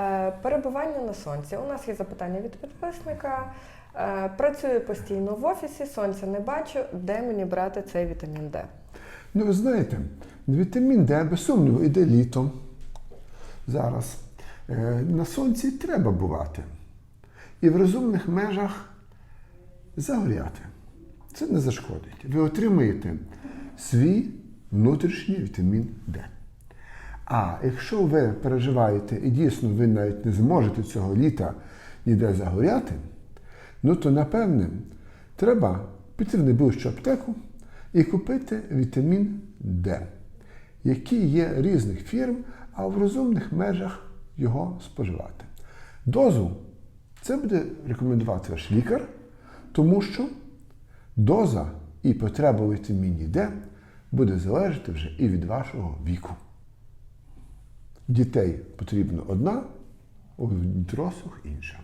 Е, Перебування на сонці. У нас є запитання від підписника. Е, Працюю постійно в офісі, сонця не бачу. Де мені брати цей вітамін Д? Ну, ви знаєте, вітамін Д, без сумніву, іде літом. Зараз. Е, На сонці треба бувати. І в розумних межах загоряти. Це не зашкодить. Ви отримаєте свій внутрішній вітамін Д. А якщо ви переживаєте і дійсно ви навіть не зможете цього літа ніде загоряти, ну то напевне треба піти в найближчу аптеку і купити вітамін Д, який є різних фірм, а в розумних межах його споживати. Дозу це буде рекомендувати ваш лікар, тому що доза і потреба вітаміні Д буде залежати вже і від вашого віку. Дітей потрібно одна, у дорослих інша.